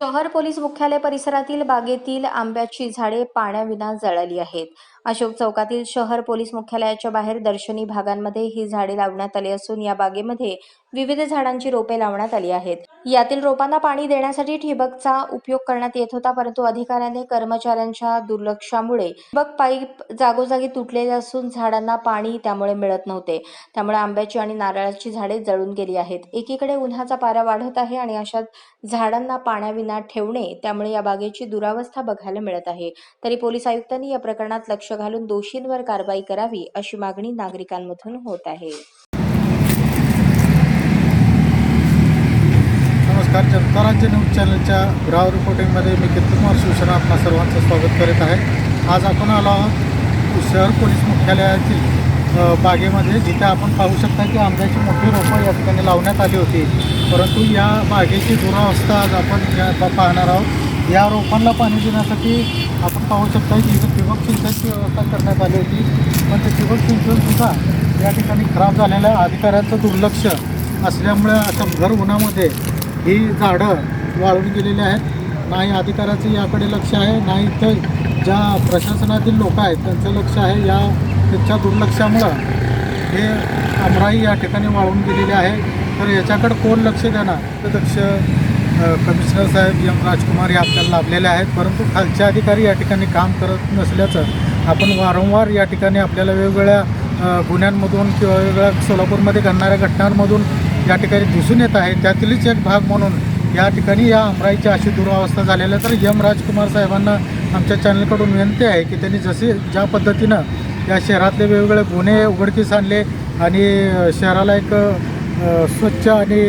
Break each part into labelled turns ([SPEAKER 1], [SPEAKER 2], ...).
[SPEAKER 1] शहर पोलीस मुख्यालय परिसरातील बागेतील आंब्याची झाडे पाण्याविना जळाली आहेत. अशोक चौकातील शहर पोलीस मुख्यालयाच्या बाहेर दर्शनी भागांमध्ये ही झाडे लावण्यात आली असून या बागेमध्ये विविध झाडांची रोपे लावण्यात आली आहेत. यातील रोपांना पाणी देण्यासाठी ठिबकचा उपयोग करण्यात येत होता परंतु अधिकाऱ्याने कर्मचाऱ्यांच्या दुर्लक्षामुळे ठिबक पाईप जागोजागी तुटलेले असून झाडांना पाणी त्यामुळे मिळत नव्हते. त्यामुळे आंब्याची आणि नारळाची झाडे जळून गेली आहेत. एकीकडे उन्हाचा पारा वाढत आहे आणि अशात झाडांना पाण्याविना ठेवणे त्यामुळे या बागेची दुरावस्था बघायला मिळत आहे. तरी पोलीस आयुक्तांनी या प्रकरणात लक्ष घालून दोषींवर कारवाई करावी अशी मागणी नागरिकांमधून होत आहे.
[SPEAKER 2] नमस्कार जनता राज्य न्यूज चॅनलच्या ग्राव रिपोर्टिंगमध्ये मी कीर्तनकुमार शिवसेना आपल्या सर्वांचं स्वागत करीत आहे. आज आपण आलो आहोत शहर पोलीस मुख्यालयातील बागेमध्ये जिथे आपण पाहू शकता की आंब्याची मोठी रोपं या ठिकाणी लावण्यात आली होती. परंतु या बागेची दुरावस्था आज आपण या पाहणार आहोत. या रोपांना पाणी देण्यासाठी आपण पाहू शकता की इथं ठिबक सिंचनची व्यवस्था करण्यात आली होती. पण ते ठिबक सिंचनसुद्धा या ठिकाणी खराब झालेलं आहे. अधिकाऱ्यांचं दुर्लक्ष असल्यामुळे अशा भर उन्हामध्ये ही झाडं वाळून गेलेली आहेत. नाही अधिकाऱ्याचं याकडे लक्ष आहे नाही तर ज्या प्रशासनातील लोक आहेत त्यांचं लक्ष आहे. या त्यांच्या दुर्लक्षामुळं हे अमराई या ठिकाणी वाळून गेलेली आहे. तर याच्याकडे कोण लक्ष देणार? अध्यक्ष कमिशनर साहेब एम राजकुमार हे आपल्याला लाभलेले आहेत. परंतु खालचे अधिकारी या ठिकाणी काम करत नसल्याचं आपण वारंवार या ठिकाणी आपल्याला वेगवेगळ्या गुन्ह्यांमधून किंवा वेगवेगळ्या सोलापूरमध्ये घडणाऱ्या घटनांमधून या ठिकाणी दिसून येत आहे. त्यातीलच एक भाग म्हणून या ठिकाणी या अमराईची अशी दुरावस्था झालेली आहे. तर एम राजकुमार साहेबांना आमच्या चॅनलकडून विनंती आहे की त्यांनी जसे ज्या पद्धतीनं या शहरातले वेगवेगळे गुन्हे उघडकीस आणले आणि शहराला एक स्वच्छ आणि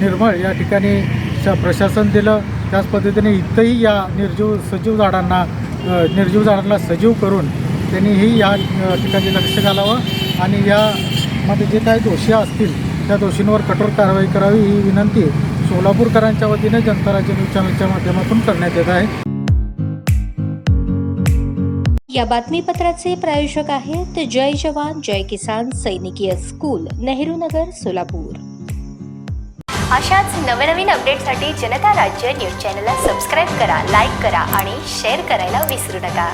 [SPEAKER 2] निर्मळ या ठिकाणी श- प्रशासन दिलं. त्याच पद्धतीने इथंही या निर्जीव सजीव झाडांना निर्जीव झाडांना सजीव करून त्यांनीही या ठिकाणी लक्ष घालावं आणि यामध्ये जे काही दोषी असतील त्या दोषींवर कठोर कारवाई करावी ही विनंती सोलापूरकरांच्या वतीने जनता राज्य न्यूज चॅनलच्या माध्यमातून करण्यात येत आहे.
[SPEAKER 1] या बातमीपत्राचे प्रायोजक आहेत जय जवान जय किसान सैनिकीय स्कूल नेहरू नगर सोलापूर.
[SPEAKER 3] अशाच नवनवीन अपडेटसाठी जनता राज्य न्यूज चॅनलला सबस्क्राईब करा लाईक करा आणि शेअर करायला विसरू नका.